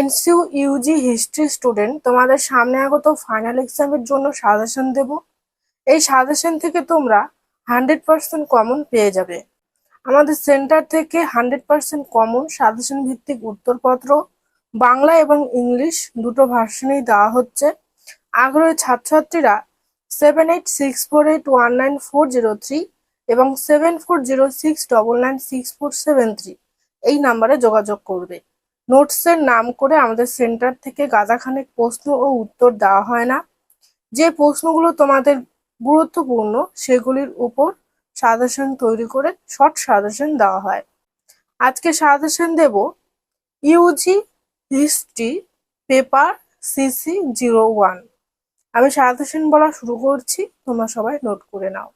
এনসিউ Yuji history student তোমাদের সামনে আগত ফাইনাল এক্সামের জন্য সাজেশন দেব। এই সাজেশন থেকে তোমরা হান্ড্রেড পার্সেন্ট কমন পেয়ে যাবে। আমাদের সেন্টার থেকে হান্ড্রেড পার্সেন্ট কমন সাজেশন ভিত্তিক উত্তরপত্র, বাংলা এবং ইংলিশ দুটো ভার্সনেই দেওয়া হচ্ছে। আগ্রহী ছাত্রছাত্রীরা seven eight six four eight one nine four zero three এবং seven four zero six double nine six four seven three এই নাম্বারে যোগাযোগ করবে। নোটসের নাম করে আমাদের সেন্টার থেকে গাদাখানেক প্রশ্ন ও উত্তর দেওয়া হয় না। যে প্রশ্নগুলো তোমাদের গুরুত্বপূর্ণ, সেগুলির উপর সাজেশন তৈরি করে শর্ট সাজেশন দেওয়া হয়। আজকে সাজেশন দেব UG history paper CC zero one আমি সাজেশন বলা শুরু করছি, তোমরা সবাই নোট করে নাও।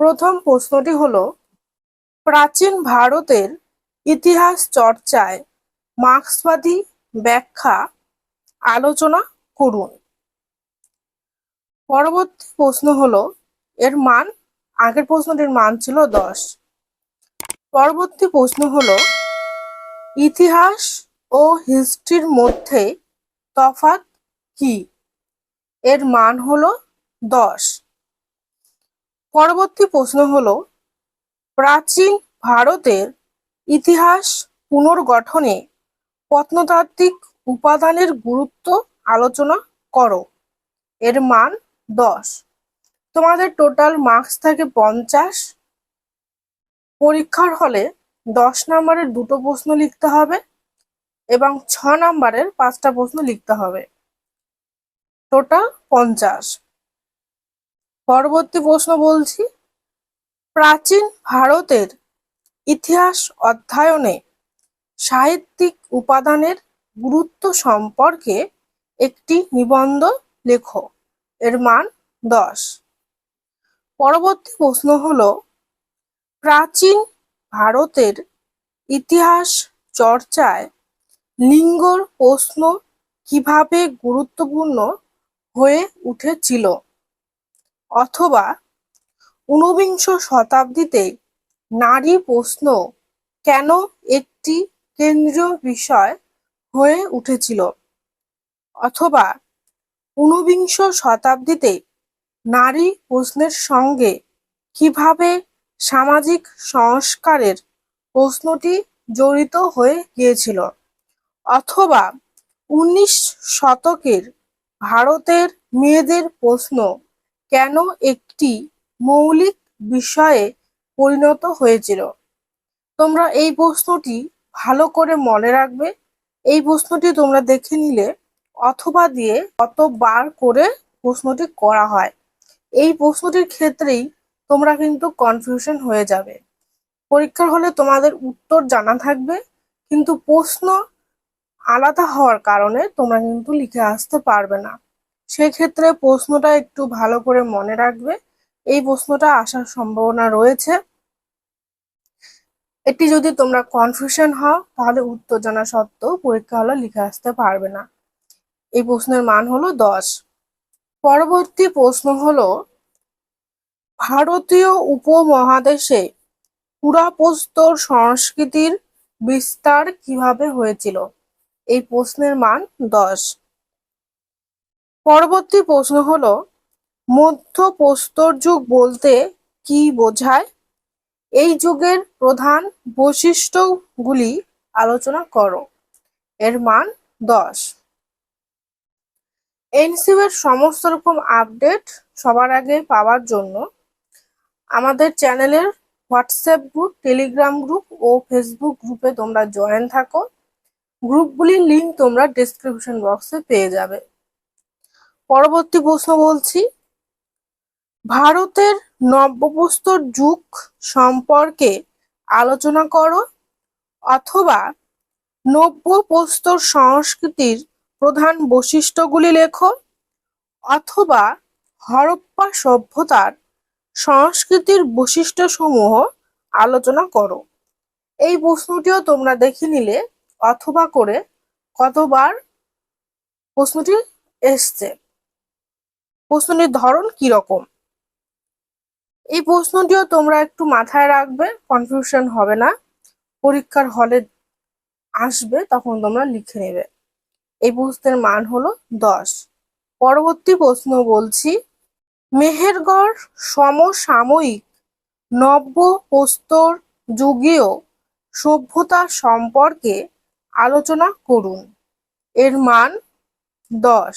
প্রথম প্রশ্নটি হলো, প্রাচীন ভারতের ইতিহাস চর্চায় মার্ক্সবাদী ব্যাখ্যা আলোচনা করুন। পরবর্তী প্রশ্ন হলো, এর মান, আগের প্রশ্নটির মান ছিল দশ। পরবর্তী প্রশ্ন হলো, ইতিহাস ও হিস্ট্রির মধ্যে তফাৎ কি? এর মান হলো দশ। পরবর্তী প্রশ্ন হলো, প্রাচীন ভারতের ইতিহাস পুনর্গঠনে প্রত্নতাত্ত্বিক উপাদানের গুরুত্ব আলোচনা করো। এর মান দশ। তোমাদের টোটাল মার্কস থাকে পঞ্চাশ। পরীক্ষার হলে দশ নম্বরের দুটো প্রশ্ন লিখতে হবে এবং ছ নম্বরের পাঁচটা প্রশ্ন লিখতে হবে। টোটাল পঞ্চাশ। পরবর্তী প্রশ্ন বলছি, প্রাচীন ভারতের ইতিহাস অধ্যয়নে সাহিত্যিক উপাদানের গুরুত্ব সম্পর্কে একটি নিবন্ধ লেখো। এর মান দশ। পরবর্তী প্রশ্ন হল, প্রাচীন ভারতের ইতিহাস চর্চায় লিঙ্গর প্রশ্ন কীভাবে গুরুত্বপূর্ণ হয়ে উঠেছিল? অথবা, ঊনবিংশ শতাব্দীতে নারী প্রশ্ন কেন একটি কেন্দ্রীয় বিষয় হয়ে উঠেছিল। অথবা ঊনবিংশ শতাব্দীতে নারী প্রশ্নের সঙ্গে কীভাবে সামাজিক সংস্কারের প্রশ্নটি জড়িত হয়ে গিয়েছিল? অথবা উনিশ শতকের ভারতের মেয়েদের প্রশ্ন কেন একটি মৌলিক বিষয়ে পরিণত হয়েছিল? তোমরা এই প্রশ্নটি ভালো করে মনে রাখবে। এই প্রশ্নটি তোমরা দেখে নিলে অথবা দিয়ে কতবার করে প্রশ্নটি করা হয়। এই প্রশ্নটির ক্ষেত্রেই তোমরা কিন্তু কনফিউশন হয়ে যাবে। পরীক্ষার হলে তোমাদের উত্তর জানা থাকবে, কিন্তু প্রশ্ন আলাদা হওয়ার কারণে তোমরা কিন্তু লিখে আসতে পারবে না। সেক্ষেত্রে প্রশ্নটা একটু ভালো করে মনে রাখবে। এই প্রশ্নটা আসার সম্ভাবনা রয়েছে। এটি যদি তোমরা কনফিউশন হও, তাহলে উত্তর জানা সত্ত্বেও পরীক্ষা হলে লিখে আসতে পারবে না। এই প্রশ্নের মান হলো দশ। পরবর্তী প্রশ্ন হলো, ভারতীয় উপমহাদেশে পুরাপ্রস্তর সংস্কৃতির বিস্তার কীভাবে হয়েছিল? এই প্রশ্নের মান দশ। পরবর্তী প্রশ্ন হলো মধ্য প্রস্তর যুগ বলতে কি বোঝায়? এই যুগের প্রধান বৈশিষ্ট্যগুলি আলোচনা করো। এর মান দশ। এনসিউ এর সমস্ত রকম আপডেট সবার আগে পাওয়ার জন্য আমাদের চ্যানেলের হোয়াটসঅ্যাপ গ্রুপ, টেলিগ্রাম গ্রুপ ও ফেসবুক গ্রুপে তোমরা জয়েন থাকো। গ্রুপগুলির লিঙ্ক তোমরা ডিসক্রিপশন বক্সে পেয়ে যাবে। পরবর্তী প্রশ্ন বলছি ভারতের নব্যপ্রস্তর যুগ সম্পর্কে আলোচনা করো অথবা নব্য প্রস্তর সংস্কৃতির প্রধান বৈশিষ্ট্যগুলি লেখো অথবা হরপ্পা সভ্যতার সংস্কৃতির বৈশিষ্ট্যসমূহ আলোচনা করো। এই প্রশ্নটিও তোমরা দেখে নিলে অথবা করে কতবার প্রশ্নটি এসছে। প্রশ্নটির ধরন কীরকম? এই প্রশ্নটিও তোমরা একটু মাথায় রাখবে কনফিউশন হবে না। পরীক্ষার হলে আসবে, তখন তোমরা লিখে নেবে। এই প্রশ্নের মান হলো দশ। পরবর্তী প্রশ্ন বলছি, মেহেরগড় সমসাময়িক নব্য প্রস্তর যুগীয় সভ্যতা সম্পর্কে আলোচনা করুন। এর মান দশ।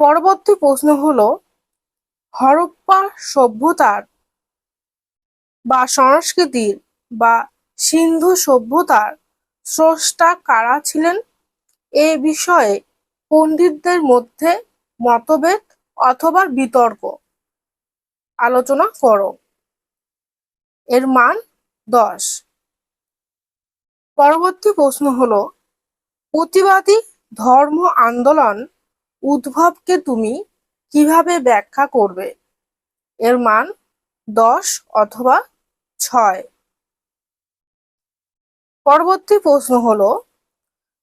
পরবর্তী প্রশ্ন হলো হরপ্পা সভ্যতার বা সংস্কৃতির বা সিন্ধু সভ্যতার স্রষ্টা কারা ছিলেন? এ বিষয়ে পণ্ডিতদের মধ্যে মতভেদ অথবা বিতর্ক। আলোচনা করো। এর মান দশ। পরবর্তী প্রশ্ন হলো, প্রতিবাদী ধর্ম আন্দোলন উদ্ভবকে তুমি কীভাবে ব্যাখ্যা করবে? এর মান দশ অথবা ছয়। পরবর্তী প্রশ্ন হলো,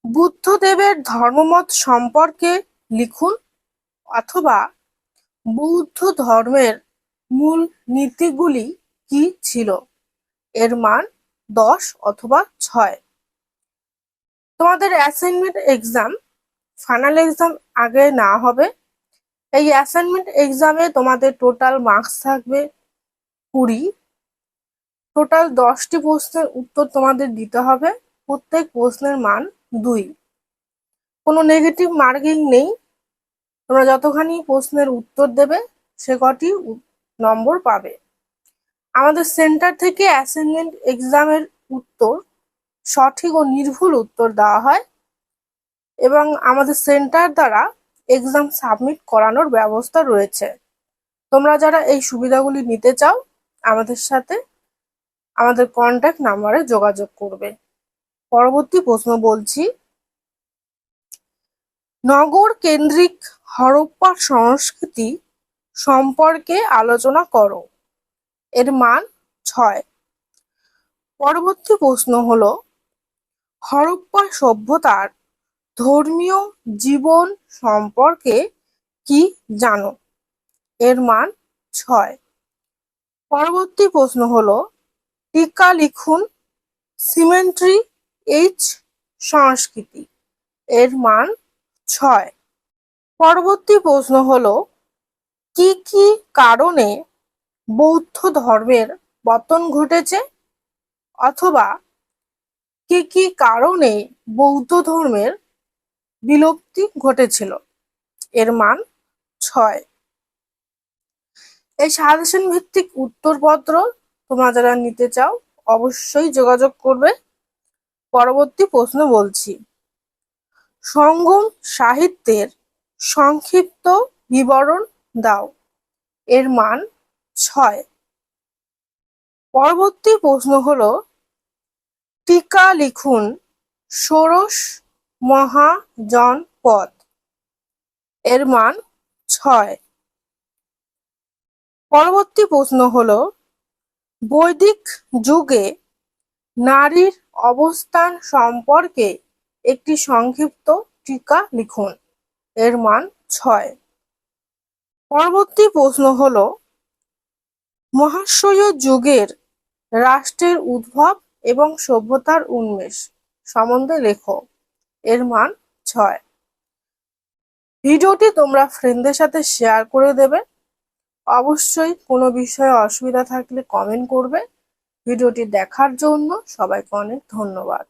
বুদ্ধদেবের ধর্মমত সম্পর্কে লিখুন অথবা বৌদ্ধ ধর্মের মূল নীতিগুলি কি ছিল? এর মান দশ অথবা ছয়। তোমাদের অ্যাসাইনমেন্ট এক্সাম ফাইনাল এক্সাম আগে না হবে এই অ্যাসাইনমেন্ট এক্সামে তোমাদের টোটাল মার্কস থাকবে কুড়ি। টোটাল দশটি প্রশ্নের উত্তর তোমাদের দিতে হবে। প্রত্যেক প্রশ্নের মান দুই। কোনো নেগেটিভ মার্কিং নেই। তোমরা যতখানি প্রশ্নের উত্তর দেবে, সে কটি নম্বর পাবে। আমাদের সেন্টার থেকে অ্যাসাইনমেন্ট এক্সামের উত্তর সঠিক ও নির্ভুল উত্তর দেওয়া হয় এবং আমাদের সেন্টার দ্বারা এক্সাম সাবমিট করানোর ব্যবস্থা রয়েছে। তোমরা যারা এই সুবিধাগুলি নিতে চাও, আমাদের সাথে আমাদের কন্ট্যাক্ট নাম্বারে যোগাযোগ করবে। পরবর্তী প্রশ্ন বলছি, নগর কেন্দ্রিক হরপ্পা সংস্কৃতি সম্পর্কে আলোচনা করো। এর মান ছয়। পরবর্তী প্রশ্ন হলো, হরপ্পা সভ্যতার ধর্মীয় জীবন সম্পর্কে কি জানো? এর মান ছয়। পরবর্তী প্রশ্ন হলো, টিকা লিখুন সিমেন্ট্রি এইচ সংস্কৃতি। এর মান ছয়। পরবর্তী প্রশ্ন হলো, কি কি কারণে বৌদ্ধ ধর্মের পতন ঘটেছে? অথবা, কি কি কারণে বৌদ্ধ ধর্মের বিলুপ্তি ঘটেছিল। এর মান ছয়। এই সাজেশন ভিত্তিক উত্তরপত্র তোমরা যারা নিতে চাও, অবশ্যই যোগাযোগ করবে। পরবর্তী প্রশ্ন বলছি, সঙ্গম সাহিত্যের সংক্ষিপ্ত বিবরণ দাও। এর মান ছয়। পরবর্তী প্রশ্ন হলো, টিকা লিখুন ষোড়শ মহাজনপদ। এর মান ছয়। পরবর্তী প্রশ্ন হল, বৈদিক যুগে নারীর অবস্থান সম্পর্কে একটি সংক্ষিপ্ত টিকা লিখুন। এর মান ছয়। পরবর্তী প্রশ্ন হল মহাশয় যুগের রাষ্ট্রের উদ্ভব এবং সভ্যতার উন্মেষ সম্বন্ধে লেখো। এর মান ছয়। ভিডিওটি তোমরা ফ্রেন্ডদের সাথে শেয়ার করে দেবে। অবশ্যই কোনো বিষয়ে অসুবিধা থাকলে কমেন্ট করবে। ভিডিওটি দেখার জন্য সবাইকে অনেক ধন্যবাদ।